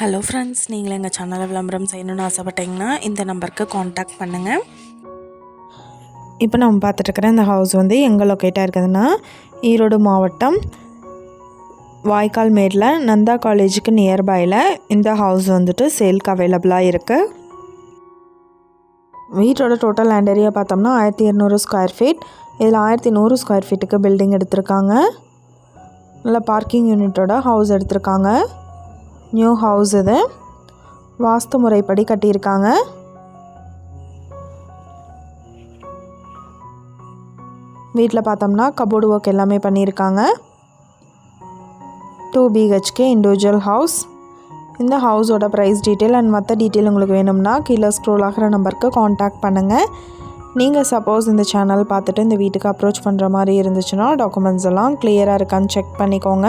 Hello friends நீங்கள் எங்கள் சேனலை விளம்பரம் செய்யணும்னு ஆசைப்பட்டீங்கன்னா இந்த நம்பருக்கு காண்டாக்ட் பண்ணுங்கள் இப்போ நம்ம பார்த்துட்ருக்கிற இந்த ஹவுஸ் வந்து எங்கே லொக்கேட்டாக இருக்குதுன்னா ஈரோடு மாவட்டம் வாய்க்கால் மேடில் நந்தா காலேஜுக்கு நியர்பையில் இந்த ஹவுஸ் வந்துட்டு சேல்க்கு அவைலபிளாக இருக்குது வீட்டோட டோட்டல் லேண்ட் ஏரியா பார்த்தோம்னா ஆயிரத்தி இரநூறு ஸ்கொயர் ஃபீட் இதில் ஆயிரத்தி நூறு ஸ்கொயர் ஃபீட்டுக்கு பில்டிங் எடுத்திருக்காங்க. நல்ல பார்க்கிங் யூனிட்டோட ஹவுஸ் எடுத்திருக்காங்க. நியூ ஹவுஸ் இது. வாஸ்து முறைப்படி கட்டியிருக்காங்க. வீட்டில் பார்த்தோம்னா கபோர்டு ஒர்க் எல்லாமே பண்ணியிருக்காங்க. டூ பிஹெச்கே இண்டிவிஜுவல் ஹவுஸ் இந்த ஹவுஸோட ப்ரைஸ் டீட்டெயில் அண்ட் மற்ற டீட்டெயில் உங்களுக்கு வேணும்னா கீழே ஸ்க்ரோல் ஆகிற நம்பருக்கு காண்டாக்ட் பண்ணுங்கள் நீங்கள் சப்போஸ் இந்த சேனல் பார்த்துட்டு இந்த வீட்டுக்கு அப்ரோச் பண்ணுற மாதிரி இருந்துச்சுன்னா டாக்குமெண்ட்ஸ் எல்லாம் கிளியராக இருக்கான்னு செக் பண்ணிக்கோங்க.